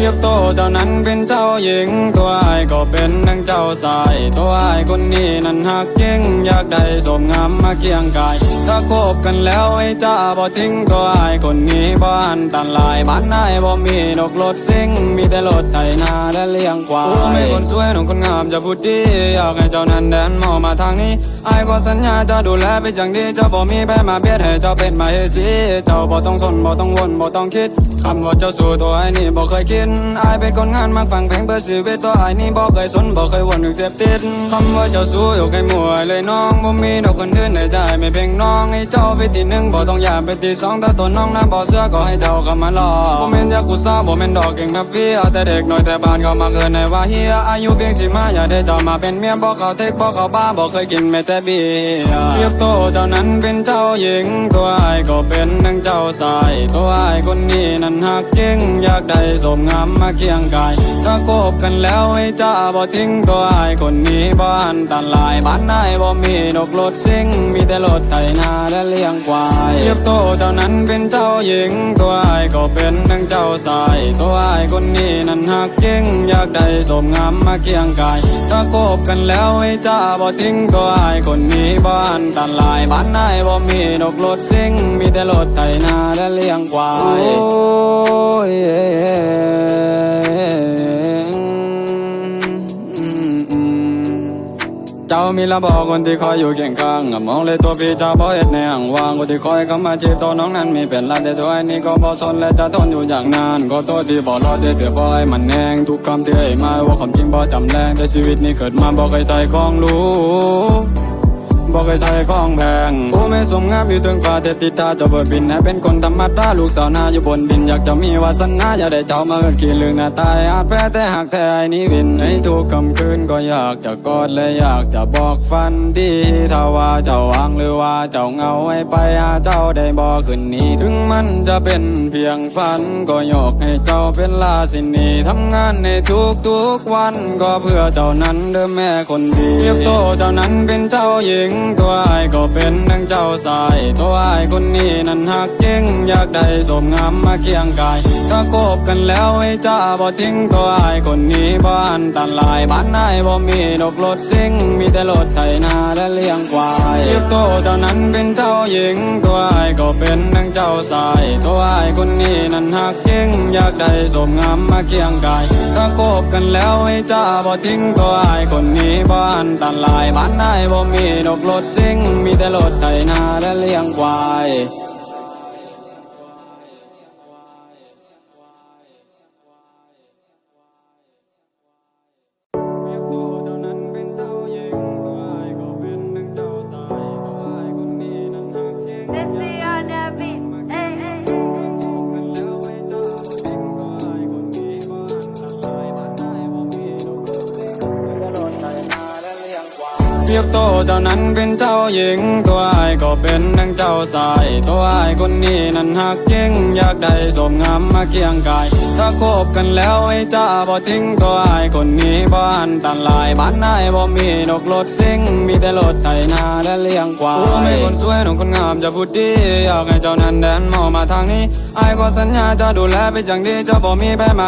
เรียบโตเจ้านั้นเป็นเจ้าหญิง ตัวไอ้ก็เป็นนังเจ้าสาย ตัวไอ้คนนี้ นั้นหักจริงอยากได้สมงามมาเคียงกาย ถ้าคบกันแล้วไอ้จ้าบ่ทิ้งตัวไอ้ายคนนี้บ้านตันลายบ้านนายบ่มีนกรถซิ่งมีแต่รถไถนาและเลี้ยงควายไม่คนสวยน้องคนงามจะพูดดี อยากให้เจ้านั้นเดินมองมาทางนี้ไอ้ายก็สัญญาจะดูแลเป็นอย่างดีเจ้าบ่มีแพ้มาเบียดให้เจ้าเป็นมาเฮสีเจ้าบ่ต้องสนบ่ต้องวนบ่ต้องคิดคำว่าเจ้าสู่ตัวไอ้นี่บ่เคยคิดไอ้ายเป็นคนงานมักฟังเพลงเพื่อชีวิตตัวไอ้นี่บ่เคยสนบ่เคยวนถึงเสพติดคำว่าเจ้าสู่ยกให้หมวยเลยน้องบ่มีดอกคนอื่นในใจไม่เพียงน้องให้เจ้าไปทีหนึ่งบ่ต้องอยากไปทีสองถ้าตัวน้องนั้นบ่เสื้อก็ให้เจ้าเข้ามาลอบ่แม่นยากุซ่าบ่แม่นดอกเก่งแบบเฟียแต่เด็กน้อยแต่บ้านเขามาเกินในว่าเฮียอายุเพียงสิมาอย่าได้เจ้ามาเป็นเมียบ่เขาเทคบ่เขาบ้าบ่เคยกินแม้แต่เบียร์เทียบโตเจ้านั้นเป็นเจ้าหญิงตัวไอ้ก็เป็นนังเจ้าสายตัวไอ้คนนี้นั้นหักจริงอยากได้สมงามมาเคียงกายถ้าคบกันแล้วให้จ้าบ่ทิ้งตัวไอ้คนนี้บ้านตันลายบ้านนายบ่มีนกรถซิ่งมีแต่รถไถนาและเลี้ยงควายเทียบโตเจ้านั้นเป็นเจ้าหญิง ตัวไอ้ก็เป็นนังเจ้าสาย ตัวไอ้คนนี้นั้นหักจริง อยากได้สมงามมาเคียงกายถ้าคบกันแล้วให้จ้าบ่ทิ้งตัวไอ้คนนี้บ้านตันลายบ้านนายบ่มีนกรถซิ่ง มีแต่รถไถนาและเลี้ยงควายามีระบอกคนที่คอยอยู่เคียงข้างมองเลยตัวพี่เจ้าบ่เอ็ดในห่างว่างคนที่คอยเข้ามาจีบตัวน้องนั้นมีเป็นลาแต่ตัวไอ้นี่ก็บ่สนและจะทนอยู่อย่างนานก็ตัวที่บ่รอดได้เสียบ่ไอ้มันแหงทุกคำที่ไอ้มาว่าความจริงบ่จำแรงแต่ชีวิตนี้เกิดมาบ่เคยใจของรู้ บอกเคยใช้ของแพงโอ้ไม่สมงามอยู่ถึงฟ้าแต่ติดตาเจะเบิดบินให้เป็นคนธรรมดาลูกสาวนาอยู่บนดินอยากจะมีวาสนาอยากได้เจ้ามาเอิ้นขี้ลืงหน้าตายอาจแพ้แต่หากแท้นี้วินในทุกคำคืนก็อยากจะกอดและอยากจะบอกฟันดีถ้าว่าเจ้าว่างหรือว่าเจ้าเงาให้ไปหาเจ้าได้บอกคืนนี้ ถึงมันจะเป็นเพียงฝันก็ยกให้เจ้าเป็นลาสินีทำงานในทุกทุกๆวันก็เพื่อเจ้านั้นเด้อแม่คนดีเทียบโตเจ้านั้นเป็นเจ้าหญิง perdoar เป็นนังเจ้าสาย ตัวไอ้คนนี้นั้นหักจริง อยากได้สมงามมาเคียงกาย ถ้าคบกันแล้วให้จ้าบ่ทิ้งตัวไอ้คนนี้บ้านตันลายบ้านนายบ่มีนกรถซิ่ง มีแต่รถไถนาและเลี้ยงควายเทียบโตเจ้านั้นเป็นเจ้าหญิง ตัวไอ้ก็เป็นนังเจ้าสาย ตัวไอ้คนนี้นั้นหักจริง อยากได้สมงามมาเคียงกาย ถ้าคบกันแล้วให้จ้าบ่ทิ้งตัวไอ้คนนี้บ้านตันลายบ้านนายบ่มีนกรถซิ่งมีแต่รถไถนาและเลี้ยงควาย Let's เปรียบโตเจ้านั้นเป็นเจ้าหญิง ตัวไอ้ก็เป็นนังเจ้าสาย ตัวไอ้คนนี้นั้นหักจริง อยากได้สมงามมาเคียงกาย ถ้าคบกันแล้วให้จ้าบ่ทิ้งตัวไอ้คนนี้บ้านตันลายบ้านนายบ่มีนกรถซิ่ง มีแต่รถไถนาและเลี้ยงควายไม่คนสวยน้องคนงามจะพูดดี อยากให้เจ้านั้นเดินมองมาทางนี้ไอ้ก็สัญญาจะดูแลเป็นอย่างดีจะบ่มีแพ้มา